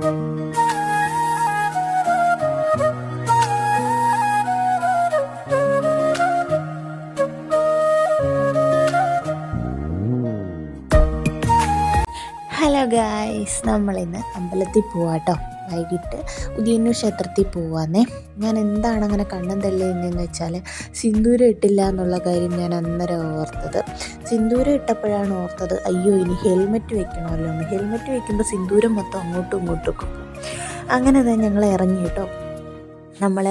Música hello guys നമ്മളിന്ന് അമ്പലത്തിൽ പോവാട്ടോ. വൈകിട്ട് ഉദയന്നൂർ ക്ഷേത്രത്തിൽ പോവാന്നേ. ഞാൻ എന്താണ് അങ്ങനെ കണ്ണം തള്ളിയെന്ന് വെച്ചാൽ സിന്ദൂരം ഇട്ടില്ല എന്നുള്ള കാര്യം ഞാൻ അന്നേരം ഓർത്തത്. സിന്ദൂരം ഇട്ടപ്പോഴാണ് ഓർത്തത് അയ്യോ ഇനി ഹെൽമെറ്റ് വെക്കണമല്ലോ. ഹെൽമെറ്റ് വെക്കുമ്പോൾ സിന്ദൂരം മൊത്തം അങ്ങോട്ടും ഇങ്ങോട്ടും അങ്ങനെ തന്നെ ഞങ്ങൾ ഇറങ്ങി കേട്ടോ. നമ്മൾ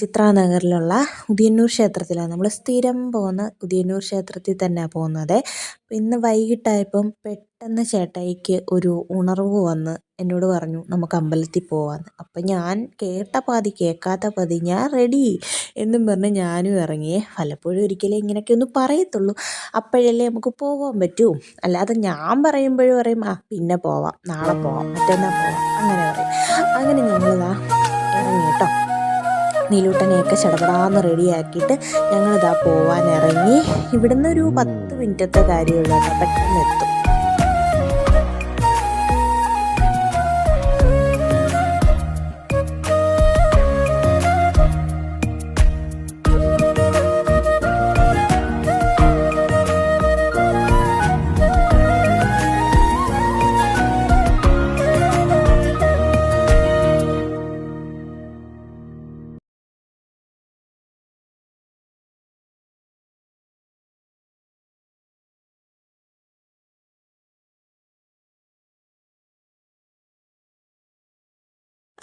ചിത്രാനഗറിലുള്ള ഉദയന്നൂർ ക്ഷേത്രത്തിലാണ്. നമ്മൾ സ്ഥിരം പോകുന്ന ഉദയന്നൂർ ക്ഷേത്രത്തിൽ തന്നെയാണ് പോകുന്നത്. ഇന്ന് വൈകിട്ടായപ്പം പെട്ടെന്ന് ചേട്ടായിക്ക് ഒരു ഉണർവ് വന്ന് എന്നോട് പറഞ്ഞു നമുക്ക് അമ്പലത്തിൽ പോവാന്ന്. അപ്പം ഞാൻ കേട്ട പാതി കേൾക്കാത്ത പാതി ഞാൻ റെഡി എന്നും പറഞ്ഞ് ഞാനും ഇറങ്ങിയേ പലപ്പോഴും ഒരിക്കലേ ഇങ്ങനെയൊക്കെ ഒന്ന് പറയത്തുള്ളൂ. അപ്പോഴല്ലേ നമുക്ക് പോകാൻ പറ്റൂ. അല്ലാതെ ഞാൻ പറയുമ്പോഴും പറയും ആ പിന്നെ പോവാം. നാളെ പോവാം. മറ്റന്നാൾ പോവാം. അങ്ങനെ പറയും. അങ്ങനെ ഞങ്ങളിതാ ഇറങ്ങി കേട്ടോ. നീലൂട്ടനെയൊക്കെ ചടപടാന്ന് റെഡിയാക്കിയിട്ട് ഞങ്ങളിതാ പോവാൻ ഇറങ്ങി ഇവിടുന്ന് ഒരു പത്ത് മിനിറ്റത്തെ കാര്യമുള്ളൂ കേട്ടോ. പെട്ടെന്ന് എത്തും.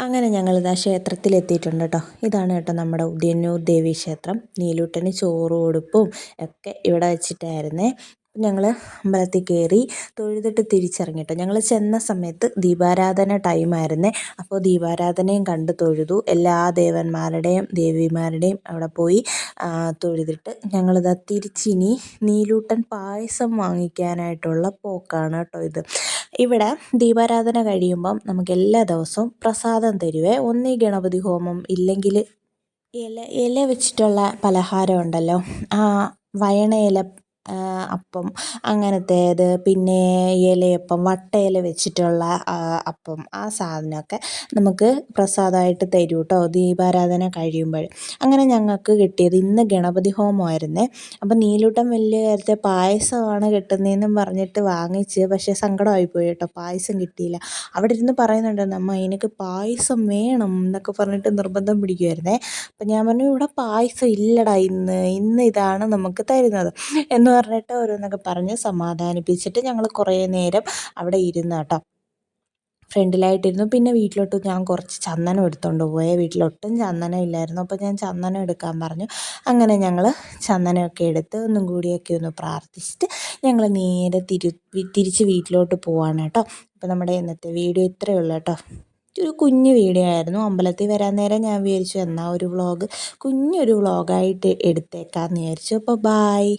അങ്ങനെ ഞങ്ങളിതാ ക്ഷേത്രത്തിലെത്തിയിട്ടുണ്ട് കേട്ടോ. ഇതാണ് കേട്ടോ നമ്മുടെ ഉദയന്നൂർ ദേവി ക്ഷേത്രം. നീലൂട്ടന് ചോറ് കൊടുപ്പും ഒക്കെ ഇവിടെ വെച്ചിട്ടായിരുന്നേ. ഞങ്ങൾ അമ്പലത്തിൽ കയറി തൊഴുതിട്ട് തിരിച്ചിറങ്ങി കേട്ടോ. ഞങ്ങൾ ചെന്ന സമയത്ത് ദീപാരാധന ടൈമായിരുന്നേ അപ്പോൾ ദീപാരാധനയും കണ്ട് തൊഴുതു. എല്ലാ ദേവന്മാരുടെയും ദേവിമാരുടെയും അവിടെ പോയി തൊഴുതിട്ട് ഞങ്ങളിതാ തിരിച്ചിനി നീലൂട്ടൻ പായസം വാങ്ങിക്കാനായിട്ടുള്ള പോക്കാണ് കേട്ടോ ഇത്. ഇവിടെ ദീപാരാധന കഴിയുമ്പം നമുക്ക് എല്ലാ ദിവസവും പ്രസാദം തരുവേ. ഒന്നീ ഗണപതി ഹോമം ഇല്ലെങ്കിൽ ഇല ഇല വെച്ചിട്ടുള്ള പലഹാരം ഉണ്ടല്ലോ. ആ വയണയില അപ്പം അങ്ങനത്തേത്. പിന്നെ ഇലയപ്പം വട്ടയില വെച്ചിട്ടുള്ള അപ്പം ആ സാധനമൊക്കെ നമുക്ക് പ്രസാദമായിട്ട് തരും കേട്ടോ ദീപാരാധന കഴിയുമ്പോൾ. അങ്ങനെ ഞങ്ങൾക്ക് കിട്ടിയത് ഇന്ന് ഗണപതി ഹോമമായിരുന്നേ. അപ്പം നീലൂട്ടം വലിയ കാര്യത്തെ പായസമാണ് കിട്ടുന്നതെന്നും പറഞ്ഞിട്ട് വാങ്ങിച്ച് പക്ഷേ സങ്കടമായിപ്പോയി കേട്ടോ പായസം കിട്ടിയില്ല. അവിടെ ഇരുന്ന് പറയുന്നുണ്ട് നമ്മൾ എനിക്ക് പായസം വേണം എന്നൊക്കെ പറഞ്ഞിട്ട് നിർബന്ധം പിടിക്കുമായിരുന്നേ അപ്പം ഞാൻ പറഞ്ഞു ഇവിടെ പായസം ഇല്ലടാ ഇന്ന് ഇന്ന് ഇതാണ് നമുക്ക് തരുന്നത് എന്ന് പറഞ്ഞിട്ട് ഓരോന്നൊക്കെ പറഞ്ഞ് സമാധാനിപ്പിച്ചിട്ട് ഞങ്ങൾ കുറേ നേരം അവിടെ ഇരുന്ന് കേട്ടോ. ഫ്രണ്ടിലായിട്ടിരുന്നു. പിന്നെ വീട്ടിലോട്ട് ഞാൻ കുറച്ച് ചന്ദനം എടുത്തുകൊണ്ട് പോയേ. വീട്ടിലൊട്ടും ചന്ദനം ഇല്ലായിരുന്നു. അപ്പോൾ ഞാൻ ചന്ദനം എടുക്കാൻ പറഞ്ഞു. അങ്ങനെ ഞങ്ങൾ ചന്ദനമൊക്കെ എടുത്ത് ഒന്നും കൂടിയൊക്കെ ഒന്ന് പ്രാർത്ഥിച്ചിട്ട് ഞങ്ങൾ നേരെ തിരി തിരിച്ച് വീട്ടിലോട്ട് പോവാണ് കേട്ടോ. അപ്പോൾ നമ്മുടെ ഇന്നത്തെ വീഡിയോ ഇത്രയേ ഉള്ളൂ കേട്ടോ. ഒരു കുഞ്ഞു വീഡിയോ ആയിരുന്നു. അമ്പലത്തിൽ വരാൻ നേരം ഞാൻ വിചാരിച്ചു എന്നാൽ ഒരു വ്ളോഗ്. കുഞ്ഞൊരു വ്ളോഗായിട്ട് എടുത്തേക്കാമെന്ന് വിചാരിച്ചു. അപ്പോൾ ബായ്